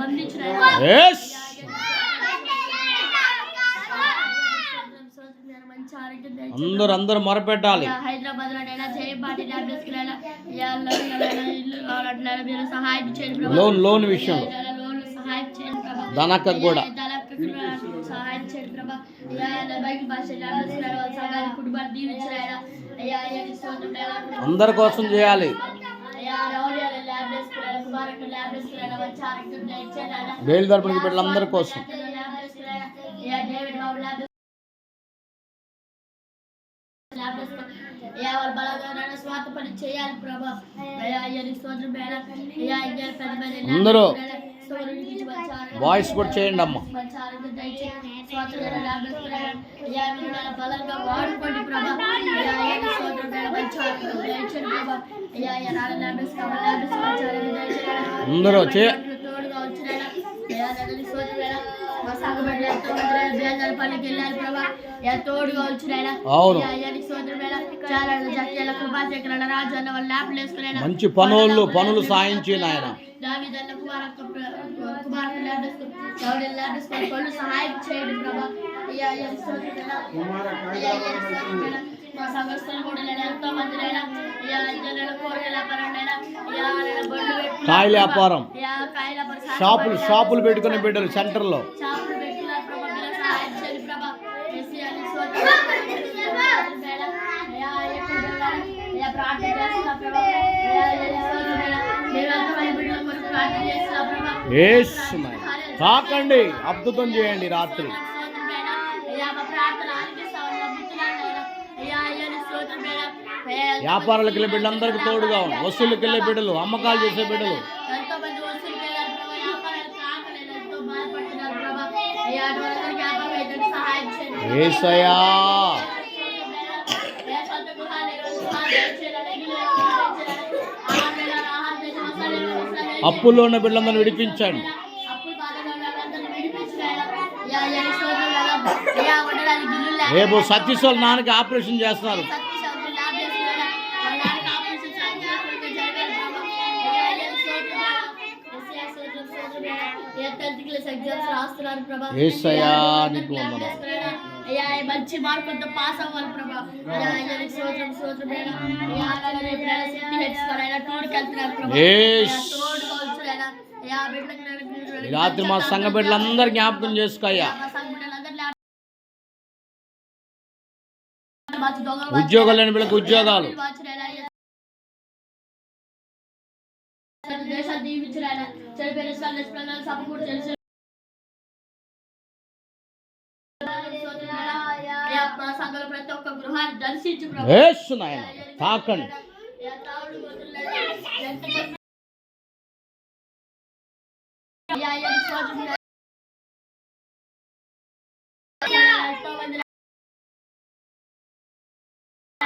బంధించిన. అందరూ అందరూ మొరపెట్టాలి హైదరాబాద్ లోనైనా జయపాటి టాబ్లెట్స్ కిరైనా యా లోన్ ఇల్లు కావాలంటున్నారు మీరు సహాయం చేయండి. లోన్ లోన్ విషయంలో యా లోన్ సహాయం చేయండి ప్రభా. ధనక్కకు కూడా సహాయం చేయండి ప్రభా. భాష కుటుంబాన్ని. అందరి కోసం చేయాలి యా బేలు తరపున బిడ్డలందరి కోసం. పని చేయాలి ప్రభా. అందరూ వాయిస్ కూడా చేయండి అమ్మ. బలంగా వాడుకోండి ప్రభా. అందరూ చే తోడుగా వచ్చినాయన అయ్యా నన్ను స్తోత్రం పేర మా సంఘబడి ఎంతో మంది బేందల పనికి వెళ్ళారు ప్రభా. అయ్యా తోడుగా వచ్చినాయన అవును. అయ్యా అయ్యా నీ స్తోత్రం పేర చాలా జక్యాల కృపాశేఖరణ రాజు అన్న వాళ్ళ ల్యాప్లు వేసుకున్నాయన. మంచి పనులు పనులు సాయించి నాయన. సహాయం చేయండి ప్రభా. మా సంఘస్థులు కూడా నేను ఎంతో మంది వ్యాపారం కాయల వ్యాపారం. షాపులు షాపులు పెట్టుకుని బిడ్డలు సెంటర్లో. లో తాకండి అద్భుతం చేయండి రాత్రి. ప్రార్థన వ్యాపారాలకు వెళ్ళే తోడుగా ఉంది వసూళ్ళకి వెళ్ళే బిడ్డలు అమ్మకాలు చేసే బిడ్డలు. ఏసయా అప్పుల్లో ఉన్న బిడ్డలందరూ విడిపించండి. రేపు సత్యశోల్ నాన్నకి ఆపరేషన్ చేస్తున్నారు ఏసయ్యా నీకు వందనాలు. అయ్యా మంచి మార్కులతో పాస్ అవ్వాలి ప్రభా అయ్యా స్తోత్రం స్తోత్రం ఎప్పుడైనా హెచ్చుకోవాలైనా టూర్కి వెళ్తున్నారు ప్రభా రాత్రి మా సంఘ బిడ్డలందరూ జ్ఞాపకం చేసుకోయ్యా ఉద్యోగాలు లేని బిడ్డలకు ఉద్యోగాలు. తాకండి.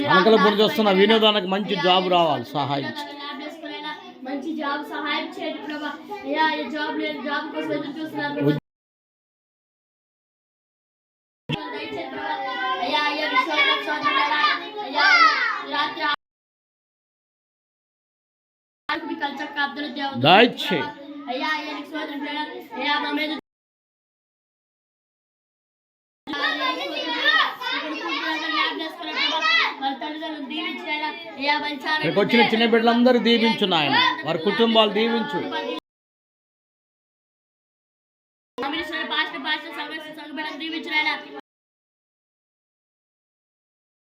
వెనకల పొడి చూస్తున్న వినోదానికి మంచి జాబ్ రావాలి సహాయం మంచి జాబ్ సహాయం చేయండి. ప్రభా. అయ్యా ఈ జాబ్ లేదు జాబ్ కోసం ఎదురు చూస్తున్నారు ప్రభా. దయచేసి ప్రభా. అయ్యా అయ్యా మీ స్తోత్రం, స్తోత్రం అయ్యా. అయ్యా ఈ రాత్రి ఇక్కడికి వచ్చిన చిన్న బిడ్డలందరూ దీవించు నాయన వారి కుటుంబాలు దీవించు.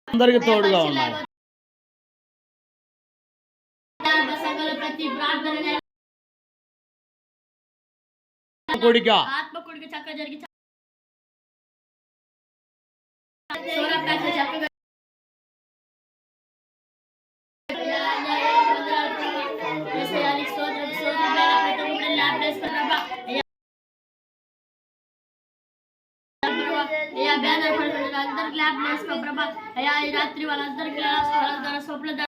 అందరికి తోడుగా ఉన్నాయి స్థలాల ప్రతి ప్రార్థన ఆత్మ కొడుకు చక్కగా జరిగి చక్కగా అయ్యా బ్యానర్ అందరికి ల్యాబ్ నేర్చుకో ప్రభా అయ్యా ఈ రాత్రి వాళ్ళందరికీ స్వప్న